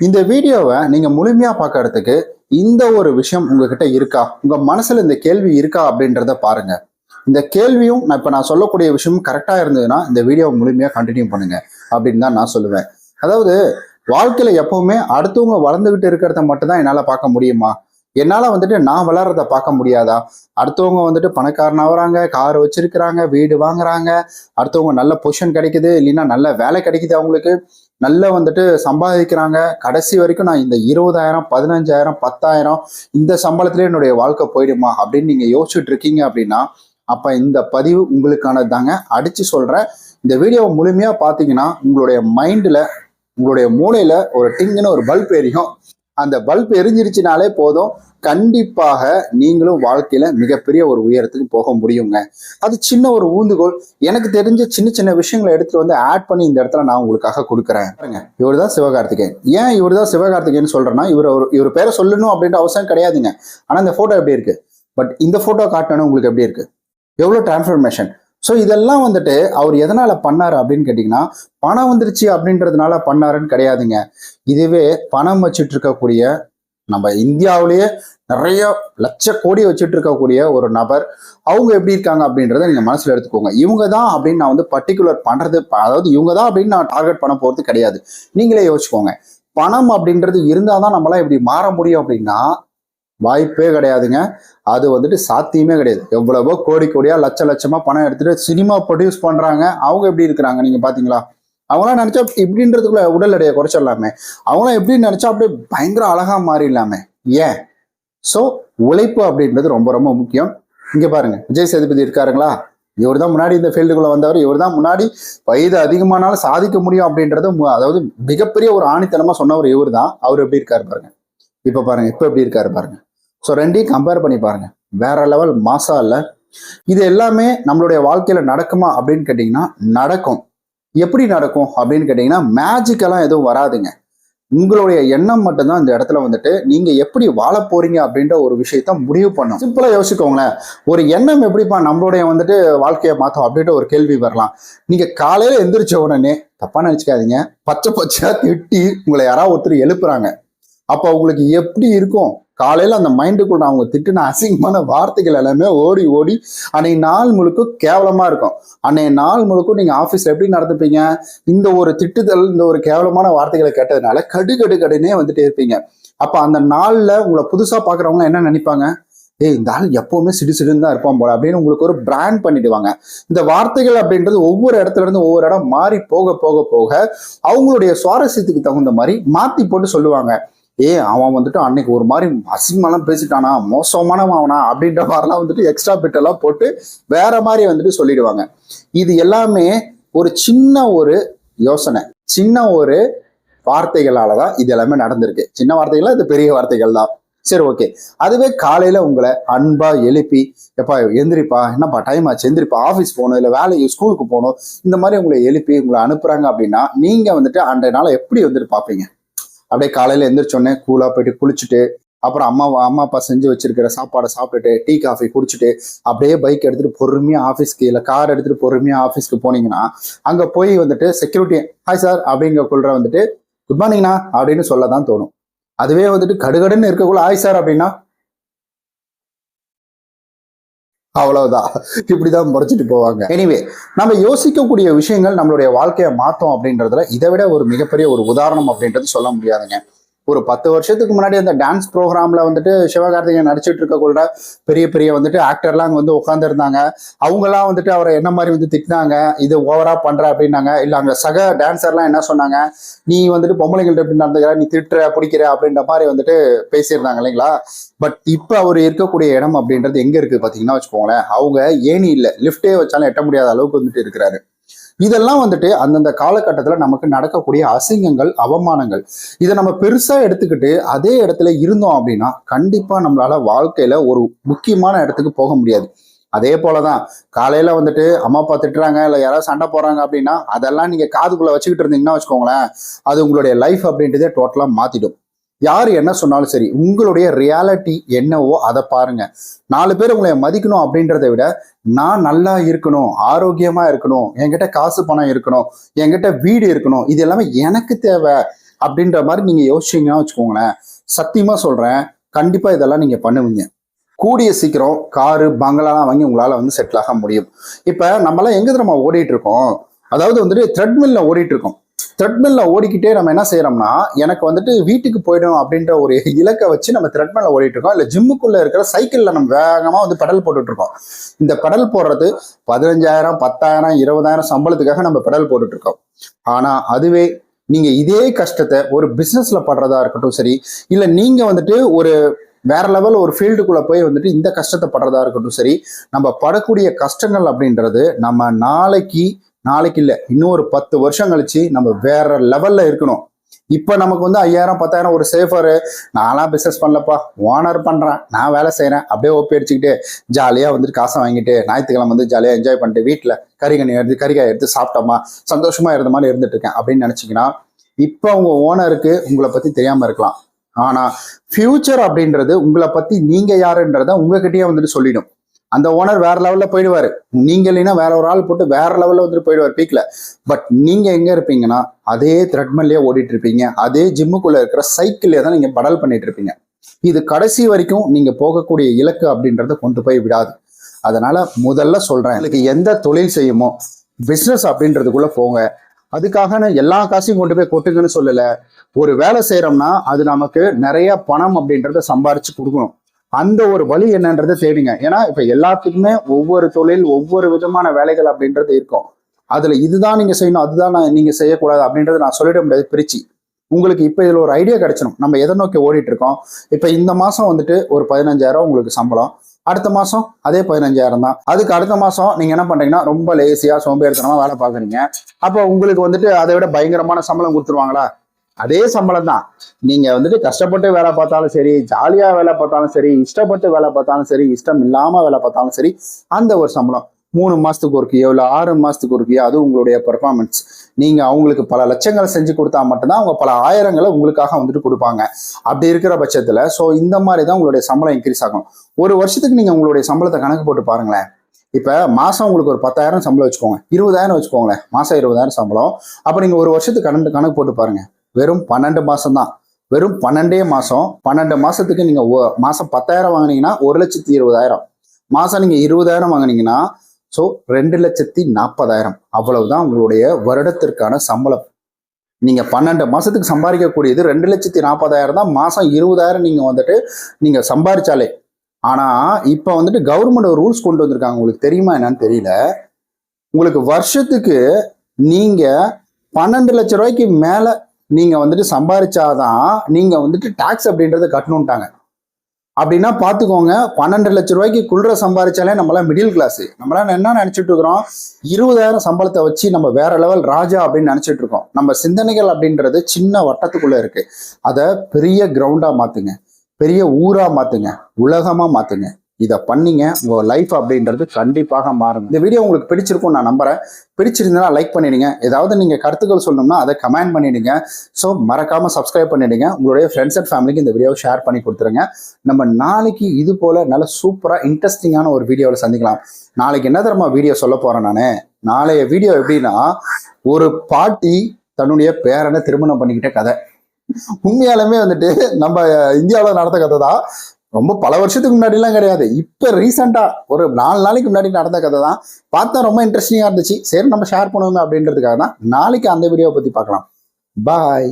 இந்த வீடியோவை நீங்க முழுமையா பார்க்கறதுக்கு இந்த ஒரு விஷயம் உங்ககிட்ட இருக்கா? உங்க மனசுல இந்த கேள்வி இருக்கா அப்படின்றத பாருங்க. இந்த கேள்வியும் நான் இப்ப நான் சொல்லக்கூடிய விஷயமும் கரெக்டா இருந்ததுன்னா இந்த வீடியோவை முழுமையா கண்டினியூ பண்ணுங்க அப்படின்னு தான் நான் சொல்லுவேன். அதாவது வாழ்க்கையில எப்பவுமே அடுத்தவங்க வளர்ந்துகிட்டு இருக்கிறத மட்டும்தான் என்னால் என்னால பார்க்க முடியுமா? என்னால வந்துட்டு நான் வளர்றத பார்க்க முடியாதா? அடுத்தவங்க வந்துட்டு பணக்காரன் ஆகுறாங்க கார் வச்சிருக்கிறாங்க வீடு வாங்குறாங்க அடுத்தவங்க நல்ல பொசிஷன் கிடைக்குது இல்லைன்னா நல்ல வேலை கிடைக்குது அவங்களுக்கு. நல்லா வந்துட்டு சம்பாதிக்கிறாங்க. கடைசி வரைக்கும் நான் இந்த இருபதாயிரம் பதினஞ்சாயிரம் பத்தாயிரம் இந்த சம்பளத்திலே என்னுடைய வாழ்க்கை போயிடுமா அப்படின்னு நீங்கள் யோசிச்சுட்டு இருக்கீங்க அப்படின்னா அப்போ இந்த பதிவு உங்களுக்கானது தாங்க அடித்து சொல்கிறேன் இந்த வீடியோவை முழுமையாக பார்த்தீங்கன்னா உங்களுடைய மைண்டில் உங்களுடைய மூளையில் ஒரு டிங்குன்னு ஒரு பல்ப் எரியும். அந்த பல்ப் எரிஞ்சிருச்சுனாலே போதும். கண்டிப்பாக நீங்களும் வாழ்க்கையில மிகப்பெரிய ஒரு உயரத்துக்கு போக முடியுங்க. அது சின்ன ஒரு ஊந்துகோல். எனக்கு தெரிஞ்ச சின்ன சின்ன விஷயங்களை எடுத்துட்டு வந்து ஆட் பண்ணி இந்த இடத்துல நான் உங்களுக்காக கொடுக்குறேன். இவர் தான் சிவகார்த்திகேயன். ஏன் இவர் தான் சிவகார்த்திகேயன் சொல்றேன்னா இவர் ஒரு இவர் பேரை சொல்லணும் அப்படின்ற அவசியம் கிடையாதுங்க. ஆனா இந்த போட்டோ எப்படி இருக்கு? பட் இந்த போட்டோ காட்டணும் உங்களுக்கு எப்படி இருக்கு? எவ்வளோ டிரான்ஸ்ஃபர்மேஷன் ஸோ இதெல்லாம் வந்துட்டு அவர் எதனால பண்ணாரு அப்படின்னு கேட்டிங்கன்னா பணம் வந்துருச்சு அப்படின்றதுனால பண்ணாருன்னு கிடையாதுங்க. இதுவே பணம் வச்சுட்டு இருக்கக்கூடிய நம்ம இந்தியாவிலேயே நிறைய லட்ச கோடி வச்சுட்டு இருக்கக்கூடிய ஒரு நபர். அவங்க எப்படி இருக்காங்க அப்படின்றத நீங்க மனசுல எடுத்துக்கோங்க. இவங்க தான் அப்படின்னு நான் வந்து பர்டிகுலர் பண்றது அதாவது இவங்க தான் அப்படின்னு நான் டார்கெட் பண்ண போறது கிடையாது. நீங்களே யோசிச்சுக்கோங்க. பணம் அப்படின்றது இருந்தால் தான் நம்மளாம் இப்படி மாற முடியும் அப்படின்னா வாய்ப்பே கிடையாதுங்க. அது வந்துட்டு சாத்தியமே கிடையாது. எவ்வளவோ கோடி கோடியா லட்ச லட்சமா பணம் எடுத்துட்டு சினிமா ப்ரொடியூஸ் பண்றாங்க. அவங்க எப்படி இருக்கிறாங்க நீங்க பாத்தீங்களா? அவங்களாம் நினைச்சா இப்படின்றதுக்குள்ள உடல் எடையை குறைச்சிடலாமே. அவங்களாம் எப்படி நினைச்சா அப்படியே பயங்கர அழகா மாறிடலாமே ஏன்? ஸோ உழைப்பு அப்படின்றது ரொம்ப ரொம்ப முக்கியம். இங்க பாருங்க விஜய் சேதுபதி இருக்காருங்களா? இவர் தான் முன்னாடி இந்த ஃபீல்டுக்குள்ள வந்தவர். இவர் தான் முன்னாடி வயது அதிகமானாலும் சாதிக்க முடியும் அப்படின்றது மு- அதாவது மிகப்பெரிய ஒரு ஆணித்தனமா சொன்னவர் இவர் தான். அவர் எப்படி இருக்காரு பாருங்க. இப்ப பாருங்க இப்ப எப்படி இருக்காரு பாருங்க. ஸோ ரெண்டையும் கம்பேர் பண்ணி பாருங்கள் வேற லெவல் மாசா இல்லை. இது எல்லாமே நம்மளுடைய வாழ்க்கையில் நடக்குமா அப்படின்னு கேட்டிங்கன்னா நடக்கும். எப்படி நடக்கும் அப்படின்னு கேட்டிங்கன்னா மேஜிக்கெல்லாம் எதுவும் வராதுங்க. உங்களுடைய எண்ணம் மட்டும்தான் இந்த இடத்துல வந்துட்டு நீங்க எப்படி வாழ போறீங்க அப்படின்ற ஒரு விஷயத்த முடிவு பண்ணும். சிம்பிளா யோசிக்கோங்களேன் ஒரு எண்ணம் எப்படிப்பா நம்மளுடைய வந்துட்டு வாழ்க்கையை மாற்றும் அப்படின்ற ஒரு கேள்வி வரலாம். நீங்க காலையில எந்திரிச்ச உடனே தப்பா நினைச்சுக்காதீங்க. பச்சை பச்சையா திட்டி உங்களை யாராவது ஒருத்தர் எழுப்புறாங்க. அப்போ உங்களுக்கு எப்படி இருக்கும்? காலையில் அந்த மைண்டுக்குள்ள அவங்க திட்டுன அசிங்கமான வார்த்தைகள் எல்லாமே ஓடி ஓடி அன்னைக்கு நாள் முழுக்க கேவலமாக இருக்கும். அன்னைய நாள் முழுக்க நீங்கள் ஆஃபீஸ் எப்படி நடந்துப்பீங்க? இந்த ஒரு திட்டுதல் இந்த ஒரு கேவலமான வார்த்தைகளை கேட்டதுனால கடு கடு கடுனே வந்துட்டே இருப்பீங்க. அப்போ அந்த நாளில் உங்களை புதுசாக பார்க்குறவங்களாம் என்ன நினைப்பாங்க? ஏய் இந்த ஆள் எப்பவுமே சிடு சிடுன்னு தான் இருப்பான் போல அப்படின்னு உங்களுக்கு ஒரு பிராண்ட் பண்ணிடுவாங்க. இந்த வார்த்தைகள் அப்படின்றது ஒவ்வொரு இடத்துல இருந்து ஒவ்வொரு இடம் மாறி போக போக போக அவங்களுடைய சுவாரஸ்யத்துக்கு தகுந்த மாதிரி மாத்தி போட்டு சொல்லுவாங்க. ஏ அவன் வந்துட்டு அன்னைக்கு ஒரு மாதிரி அசிங்கமெல்லாம் பேசிட்டானா மோசமானவன் அவனா அப்படின்ற மாதிரிலாம் வந்துட்டு எக்ஸ்ட்ரா பிட் போட்டு வேற மாதிரி வந்துட்டு சொல்லிடுவாங்க. இது எல்லாமே ஒரு சின்ன ஒரு யோசனை. சின்ன ஒரு வார்த்தைகளால தான் இது எல்லாமே நடந்திருக்கு. சின்ன வார்த்தைகளா இது பெரிய வார்த்தைகள் தான். சரி ஓகே அதுவே காலையில உங்களை அன்பா எழுப்பி எப்பா எந்திரிப்பா என்னப்பா டைம் ஆச்சு எந்திரிப்பா ஆஃபீஸ் போகணும் இல்லை வேலை ஸ்கூலுக்கு போகணும் இந்த மாதிரி உங்களை எழுப்பி உங்களை அனுப்புறாங்க அப்படின்னா நீங்க வந்துட்டு அன்றைய நாளை எப்படி வந்துட்டு பார்ப்பீங்க? அப்படியே காலையில எந்திரிச்சோடனே கூலா போயிட்டு குளிச்சுட்டு அப்புறம் அம்மா அம்மா அப்பா செஞ்சு வச்சிருக்கிற சாப்பாடை சாப்பிட்டுட்டு டீ காஃபி குடிச்சிட்டு அப்படியே பைக் எடுத்துட்டு பொறுமையா ஆஃபீஸ்க்கு இல்லை கார் எடுத்துட்டு பொறுமையா ஆஃபீஸ்க்கு போனீங்கன்னா அங்க போய் வந்துட்டு செக்யூரிட்டி ஹாய் சார் அப்படிங்க கொள்ற வந்துட்டு குட் மார்னிங்ண்ணா அப்படின்னு சொல்ல தான் தோணும். அதுவே வந்துட்டு கடுகடுன்னு இருக்கக்குள்ள ஹாய் சார் அப்படின்னா அவ்வளவுதான். இப்படிதான் முறைச்சிட்டு போவாங்க. எனிவே நம்ம யோசிக்கக்கூடிய விஷயங்கள் நம்மளுடைய வாழ்க்கையை மாத்தோம் அப்படின்றதுல இதை விட ஒரு மிகப்பெரிய ஒரு உதாரணம் அப்படின்றது சொல்ல முடியாதுங்க. ஒரு பத்து வருஷத்துக்கு முன்னாடி அந்த டான்ஸ் ப்ரோக்ராமில் வந்துட்டு சிவகார்த்திகேயன் நடிச்சிட்டு இருக்க கூட பெரிய பெரிய வந்துட்டு ஆக்டர்லாம் அங்கே வந்து உட்காந்துருந்தாங்க அவங்கெல்லாம் வந்துட்டு அவரை என்ன மாதிரி வந்து திட்டினாங்க இது ஓவரா பண்ணுற அப்படின்னாங்க. இல்லை அங்கே சக டான்ஸர்லாம் என்ன சொன்னாங்க நீ வந்துட்டு பொம்பளைங்கள்ட்ட எப்படி நடந்துக்கிற நீ திட்டுற பிடிக்கிற அப்படின்ற மாதிரி வந்துட்டு பேசியிருந்தாங்க இல்லைங்களா? பட் இப்போ அவர் இருக்கக்கூடிய இடம் அப்படின்றது எங்கே இருக்குது பார்த்தீங்கன்னா வச்சுக்கோங்களேன். அவங்க ஏணி இல்லை லிஃப்டே வச்சாலும் எட்ட முடியாத அளவுக்கு வந்துட்டு இருக்கிறாரு. இதெல்லாம் வந்துட்டு அந்தந்த காலகட்டத்துல நமக்கு நடக்கக்கூடிய அசிங்கங்கள் அவமானங்கள். இதை நம்ம பெருசா எடுத்துக்கிட்டு அதே இடத்துல இருந்தோம் அப்படின்னா கண்டிப்பா நம்மளால வாழ்க்கையில ஒரு முக்கியமான இடத்துக்கு போக முடியாது. அதே போலதான் காலையில வந்துட்டு அம்மா அப்பா திட்டுறாங்க இல்ல யாராவது சண்டை போடுறாங்க அப்படின்னா அதெல்லாம் நீங்க காதுக்குள்ள வச்சுக்கிட்டு இருந்தீங்கன்னா வச்சுக்கோங்களேன் அது உங்களுடைய லைஃப் அப்படின்றதே டோட்டலா மாத்திடும். யார் என்ன சொன்னாலும் சரி உங்களுடைய ரியாலிட்டி என்னவோ அதை பாருங்க. நாலு பேர் உங்களை மதிக்கணும் அப்படின்றத விட நான் நல்லா இருக்கணும் ஆரோக்கியமா இருக்கணும் என்கிட்ட காசு பணம் இருக்கணும் என்கிட்ட வீடு இருக்கணும் இது எல்லாமே எனக்கு தேவை அப்படின்ற மாதிரி நீங்க யோசிச்சீங்கன்னா வச்சுக்கோங்களேன். சத்தியமா சொல்றேன் கண்டிப்பா இதெல்லாம் நீங்க பண்ணுவீங்க. கூடிய சீக்கிரம் காரு பங்களாலாம் வாங்கி உங்களால வந்து செட்டில் ஆக முடியும். இப்ப நம்மலாம் எங்க நம்ம ஓடிட்டு இருக்கோம்? அதாவது வந்துட்டு த்ரெட்மில்ல ஓடிட்டு இருக்கோம். த்ரெட்மில்ல ஓடிக்கிட்டே நம்ம என்ன செய்யறோம்னா எனக்கு வந்துட்டு வீட்டுக்கு போயிடணும் அப்படின்ற ஒரு இலக்கை வச்சு நம்ம த்ரெட்மில்ல ஓடிட்டு இருக்கோம் இல்ல ஜிம்முக்குள்ள இருக்கிற சைக்கிள்ல நம்ம வேகமா வந்து பெடல் போட்டுட்டு இருக்கோம் இந்த பெடல் போடுறது பதினஞ்சாயிரம் பத்தாயிரம் இருபதாயிரம் சம்பளத்துக்காக நம்ம பெடல் போட்டுட்டு இருக்கோம் ஆனா அதுவே நீங்க இதே கஷ்டத்தை ஒரு பிசினஸ்ல படுறதா இருக்கட்டும் சரி இல்ல நீங்க வந்துட்டு ஒரு வேற லெவல் ஒரு ஃபீல்டுக்குள்ள போய் வந்துட்டு இந்த கஷ்டத்தை படுறதா இருக்கட்டும் சரி நம்ம படக்கூடிய கஷ்டங்கள் அப்படின்றது நம்ம நாளைக்கு நாளைக்கு இல்லை இன்னும் ஒரு பத்து வருஷம் கழிச்சு நம்ம வேற லெவல்ல இருக்கணும். இப்போ நமக்கு வந்து ஐயாயிரம் பத்தாயிரம் ஒரு சேஃபரு நான்லாம் பிஸ்னஸ் பண்ணலப்பா ஓனர் பண்ணுறேன் நான் வேலை செய்கிறேன் அப்படியே ஒப்பி அடிச்சுக்கிட்டு ஜாலியாக வந்துட்டு காசை வாங்கிட்டு ஞாயிற்றுக்கிழமை வந்து ஜாலியாக என்ஜாய் பண்ணிட்டு வீட்டில் கறிகனி எடுத்து கறிக்காய் எடுத்து சாப்பிட்டோமா சந்தோஷமாக இருந்த மாதிரி இருந்துட்டு இருக்கேன் அப்படின்னு நினச்சிங்கன்னா இப்போ உங்கள் ஓனருக்கு உங்களை பற்றி தெரியாமல் இருக்கலாம். ஆனால் ஃபியூச்சர் அப்படின்றது உங்களை பற்றி நீங்கள் யாருன்றத உங்ககிட்டயே வந்துட்டு சொல்லிடும். அந்த ஓனர் வேற லெவல்ல போயிடுவார். நீங்க இல்லைன்னா வேற ஒரு ஆள் போட்டு வேற லெவல்ல வந்துட்டு போயிடுவார் பீக்ல பட் நீங்க எங்க இருப்பீங்கன்னா அதே த்ரெட்மில்லே ஓடிட்டு இருப்பீங்க. அதே ஜிம்முக்குள்ள இருக்கிற சைக்கிள்லே தான் நீங்க படல் பண்ணிட்டு இருப்பீங்க. இது கடைசி வரைக்கும் நீங்க போகக்கூடிய இலக்கு அப்படின்றத கொண்டு போய் விடாது. அதனால முதல்ல சொல்றேன் உங்களுக்கு எந்த தொழில் செய்யுமோ பிஸ்னஸ் அப்படின்றதுக்குள்ள போங்க. அதுக்காக நான் எல்லா காசையும் கொண்டு போய் கொட்டுங்கன்னு சொல்லல. ஒரு வேலை செய்யறோம்னா அது நமக்கு நிறைய பணம் அப்படின்றத சம்பாரிச்சு கொடுக்கணும். அந்த ஒரு வழி என்னன்றதை தேடுங்க. ஏன்னா இப்ப எல்லாத்துக்குமே ஒவ்வொரு தொழில் ஒவ்வொரு விதமான வேலைகள் அப்படின்றது இருக்கும். அதுல இதுதான் நீங்க செய்யணும் அதுதான் நான் நீங்க செய்யக்கூடாது அப்படின்றத நான் சொல்லிட முடியாது பிரிச்சு. உங்களுக்கு இப்ப இதுல ஒரு ஐடியா கிடைச்சிடும் நம்ம எதை நோக்கி ஓடிட்டு இருக்கோம் இப்ப இந்த மாசம் வந்துட்டு ஒரு பதினஞ்சாயிரம் உங்களுக்கு சம்பளம். அடுத்த மாசம் அதே பதினஞ்சாயிரம் தான். அதுக்கு அடுத்த மாசம் நீங்க என்ன பண்றீங்கன்னா ரொம்ப லேசியா சோம்பேறித்தனமா வேலை பாக்குறீங்க அப்போ உங்களுக்கு வந்துட்டு அதை விட பயங்கரமான சம்பளம் கொடுத்துருவாங்களா? அதே சம்பளம் தான் நீங்க வந்துட்டு கஷ்டப்பட்டு வேலை பார்த்தாலும் சரி ஜாலியா வேலை பார்த்தாலும் சரி இஷ்டப்பட்டு வேலை பார்த்தாலும் சரி இஷ்டம் இல்லாம வேலை பார்த்தாலும் சரி அந்த ஒரு சம்பளம். மூணு மாசத்துக்கு ஒருக்கையோ இல்லை ஆறு மாசத்துக்கு ஒருக்கையோ அது உங்களுடைய பெர்ஃபார்மன்ஸ் நீங்க அவங்களுக்கு பல லட்சங்களை செஞ்சு கொடுத்தா மட்டும்தான் அவங்க பல ஆயிரங்களை உங்களுக்காக வந்துட்டு கொடுப்பாங்க. அப்படி இருக்கிற பட்சத்துல ஸோ இந்த மாதிரி தான் உங்களுடைய சம்பளம் இன்க்ரீஸ் ஆகும். ஒரு வருஷத்துக்கு நீங்க உங்களுடைய சம்பளத்தை கணக்கு போட்டு பாருங்களேன். இப்ப மாசம் உங்களுக்கு ஒரு பத்தாயிரம் சம்பளம் வச்சுக்கோங்க. இருபதாயிரம் வச்சுக்கோங்களேன். மாசம் இருபதாயிரம் சம்பளம். அப்ப நீங்க ஒரு வருஷத்துக்கு கணக்கு கணக்கு போட்டு பாருங்க. வெறும் பன்னெண்டு மாசம் தான் வெறும் பன்னெண்டே மாசம் பன்னெண்டு மாசத்துக்கு நீங்க ஒ- மாசம் பத்தாயிரம் வாங்குனீங்கன்னா ஒரு லட்சத்தி இருபதாயிரம். மாசம் நீங்க இருபதாயிரம் வாங்குனீங்கன்னா ஸோ ரெண்டு லட்சத்தி நாற்பதாயிரம் அவ்வளவுதான் உங்களுடைய வருடத்திற்கான சம்பளம். நீங்க பன்னெண்டு மாசத்துக்கு சம்பாதிக்கக்கூடியது ரெண்டு லட்சத்தி நாற்பதாயிரம் தான். மாசம் இருபதாயிரம் நீங்க வந்துட்டு நீங்க சம்பாதிச்சாலே. ஆனா இப்ப வந்துட்டு கவர்மெண்ட் ரூல்ஸ் கொண்டு வந்திருக்காங்க. உங்களுக்கு தெரியுமா என்னன்னு தெரியல. உங்களுக்கு வருஷத்துக்கு நீங்க பன்னெண்டு லட்ச ரூபாய்க்கு மேலே நீங்கள் வந்துட்டு சம்பாதிச்சாதான் நீங்கள் வந்துட்டு டேக்ஸ் அப்படின்றத கட்டணுன்ட்டாங்க அப்படின்னா பார்த்துக்கோங்க பன்னெண்டு லட்ச ரூபாய்க்கு குளிர சம்பாதிச்சாலே நம்மளாம் மிடில் கிளாஸ் நம்மளாம் என்ன நினச்சிட்டு இருக்கிறோம்? இருபதாயிரம் சம்பளத்தை வச்சு நம்ம வேற லெவல் ராஜா அப்படின்னு நினச்சிட்டு இருக்கோம். நம்ம சிந்தனைகள் அப்படின்றது சின்ன வட்டத்துக்குள்ளே இருக்கு. அதை பெரிய கிரவுண்டாக மாற்றுங்க பெரிய ஊராக மாற்றுங்க உலகமாக மாற்றுங்க இதை பண்ணீங்க. உங்கள் லைஃப் அப்படின்றது கண்டிப்பாக மாறும் இந்த வீடியோ உங்களுக்கு பிடிச்சிருக்கும் நான் நம்புறேன். பிடிச்சிருந்தனா லைக் பண்ணிடுங்க. ஏதாவது நீங்கள் கருத்துக்கள் சொல்லணும்னா அதை கமெண்ட் பண்ணிடுங்க. ஸோ மறக்காமல் சப்ஸ்கிரைப் பண்ணிடுங்க. உங்களுடைய ஃப்ரெண்ட்ஸ் அண்ட் ஃபேமிலிக்கு இந்த வீடியோவை ஷேர் பண்ணி கொடுத்துருங்க. நம்ம நாளைக்கு இது போல் நல்ல சூப்பராக இன்ட்ரெஸ்டிங்கான ஒரு வீடியோவில் சந்திக்கலாம். நாளைக்கு என்ன தரமா வீடியோ சொல்ல போகிறேன் நான்? நாளைய வீடியோ எப்படின்னா ஒரு பாட்டி தன்னுடைய பேரனை திருமணம் பண்ணிக்கிட்ட கதை. உண்மையாலுமே வந்துட்டு நம்ம இந்தியாவில் நடந்த கதை தான். ரொம்ப பல வருஷத்துக்கு முன்னாடிலாம் கிடையாது. இப்போ ரீசெண்டாக ஒரு நாலு நாளைக்கு முன்னாடி நடந்த கதை தான். பார்த்தா ரொம்ப இன்ட்ரெஸ்டிங்காக இருந்துச்சு. சரி நம்ம ஷேர் பண்ணுவோங்க அப்படின்றதுக்காக தான் நாளைக்கு அந்த வீடியோவை பற்றி பார்க்கலாம். பாய்